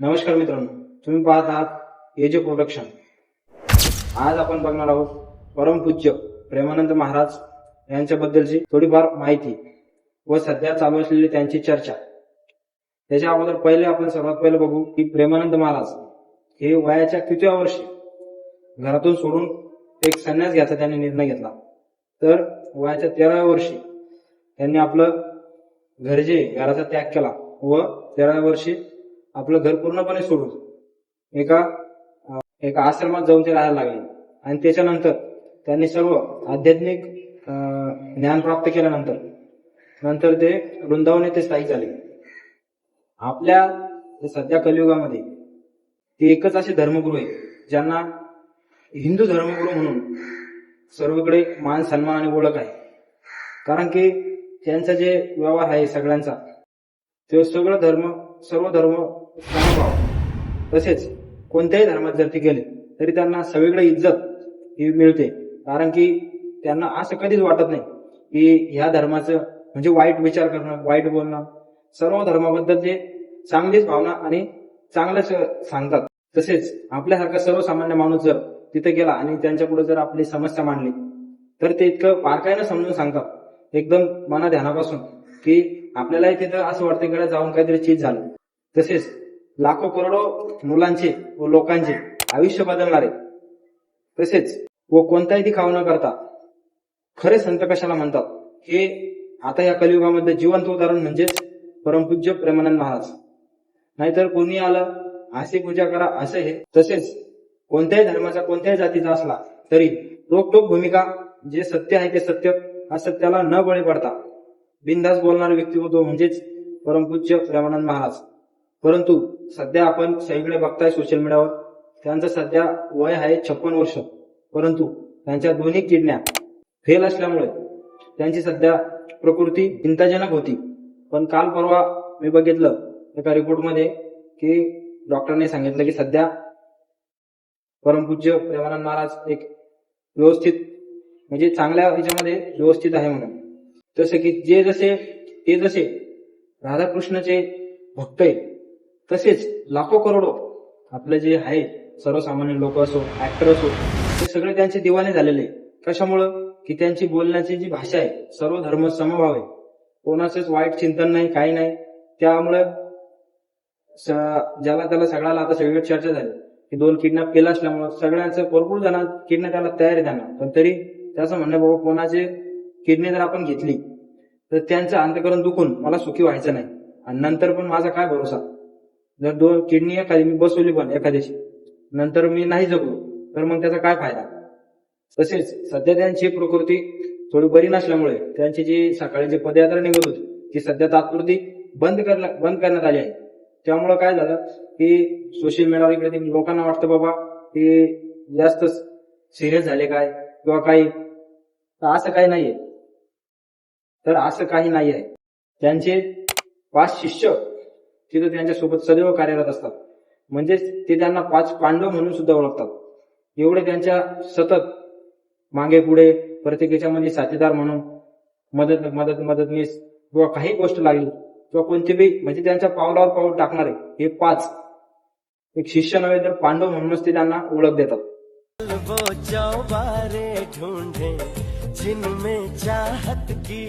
नमस्कार मित्रांनो तुम्ही पाहत आहात एजे प्रोडक्शन आज आपण बघणार आहोत परमपूज्य प्रेमानंद महाराज यांच्याबद्दलची थोडीफार माहिती व सध्या चालू असलेली त्यांची चर्चा. त्याच्या अगोदर पहिले आपण सर्वात पहिले बघू की प्रेमानंद महाराज हे वयाच्या कितव्या वर्षी घरातून सोडून एक संन्यास घ्यायचा त्यांनी निर्णय घेतला. तर वयाच्या तेराव्या वर्षी त्यांनी आपलं घरजे घराचा त्याग केला व तेराव्या वर्षी आपलं घर पूर्णपणे सोडून एका एका आश्रमात जाऊन ते राहायला लागले. आणि त्याच्यानंतर त्यांनी सर्व आध्यात्मिक ज्ञान प्राप्त केल्यानंतर नंतर ते वृंदावन येथे स्थायिक झाले. आपल्या सध्या कलियुगामध्ये ते एकच असे धर्मगुरू आहे ज्यांना हिंदू धर्मगुरू म्हणून सर्वकडे मान सन्मान आणि ओळख आहे. कारण की त्यांचा जे व्यवहार आहे सगळ्यांचा ते सगळं धर्म सर्व धर्म तसेच कोणत्याही धर्मात जर ते गेले तरी त्यांना सगळीकडे इज्जत ही मिळते. कारण की त्यांना असं कधीच वाटत नाही की ह्या धर्माचं म्हणजे वाईट विचार करणं वाईट बोलणं सर्व धर्माबद्दल ते चांगलीच भावना आणि चांगलंच सांगतात. तसेच आपल्यासारखा सर्वसामान्य माणूस जर तिथे गेला आणि त्यांच्या पुढे जर आपली समस्या मांडली तर ते इतकं बारकाईनं समजून सांगतात. एकदम मना ध्यानापासून की आपल्यालाही तिथं असं वाटतं इकडे जाऊन काहीतरी चीज झालं. तसेच लाखो करोडो मुलांचे व लोकांचे आयुष्य बदलणारे. तसेच व कोणताही दिखाव न करता खरे संत कशाला म्हणतात? हे आता या कलियुगामध्ये जिवंत उदाहरण म्हणजेच परमपूज्य प्रेमानंद महाराज. नाहीतर कोणी आलं असे पूजा करा असं हे. तसेच कोणत्याही धर्माचा कोणत्याही जातीचा असला तरी रोकटोक भूमिका जे सत्य आहे ते सत्य असत्याला न बळी पडता बिनधास्त बोलणारा व्यक्तिमत्व म्हणजेच परमपूज्य प्रेमानंद महाराज. परंतु सध्या आपण सगळीकडे बघताय सोशल मीडियावर त्यांचं सध्या वय आहे छप्पन वर्ष. परंतु त्यांच्या दोन्ही किडन्या फेल असल्यामुळे त्यांची सध्या प्रकृती चिंताजनक होती. पण काल परवा मी बघितलं एका रिपोर्टमध्ये की डॉक्टरने सांगितलं की सध्या परमपूज्य प्रेमानंद महाराज एक व्यवस्थित म्हणजे चांगल्या ह्याच्यामध्ये व्यवस्थित आहे म्हणून. जसे की जे जसे ते जसे राधाकृष्णाचे भक्त आहेत तसेच लाखो करोडो आपले जे आहे सर्वसामान्य लोक असो ऍक्टर असो ते सगळे त्यांचे दिवाने झालेले कशामुळं? की त्यांची बोलण्याची जी भाषा आहे सर्व धर्म समभाव आहे. कोणाचंच वाईट चिंतन नाही काही नाही. त्यामुळे ज्याला त्याला सगळ्याला आता सगळीकडे चर्चा झाली. की दोन किडनॅप केला असल्यामुळे सगळ्यांचं भरपूर जण किडनॅप त्याला तयार आहे त्यांना. पण तरी त्याचं म्हणणं बाबा कोणाचे किडनी जर आपण घेतली तर त्यांचं अंतकरण दुखून मला सुखी व्हायचं नाही. आणि नंतर पण माझा काय भरोसा? जर दोन किडनी एखादी मी बसवली पण एखाद्याशी नंतर मी नाही जगलो तर मग त्याचा काय फायदा? तसेच सध्या त्यांची प्रकृती थोडी बरी नसल्यामुळे त्यांची जी सकाळी जी पदयात्रा निघत होती ती सध्या तात्पुरती बंद करण्या बंद करण्यात आली आहे. त्यामुळं काय झालं की सोशल मीडियावर इकडे लोकांना वाटतं बाबा की जास्त सिरियस झाले काय किंवा काही? असं काही नाहीये. तर असं काही नाही आहे त्यांचे पाच शिष्य तिथं त्यांच्यासोबत सदैव कार्यरत असतात. म्हणजेच ते त्यांना पाच पांडव म्हणून सुद्धा ओळखतात. एवढे त्यांच्या सतत मागे पुढे प्रत्येक याच्यामध्ये साथीदार म्हणून मदत मदत मदतनीस किंवा काही गोष्ट लागली किंवा कोणती बी म्हणजे त्यांच्या पावलावर पाऊल टाकणारे हे पाच एक शिष्य नव्हे तर पांडव म्हणूनच ते त्यांना ओळख देतात. जिनमें चाहत की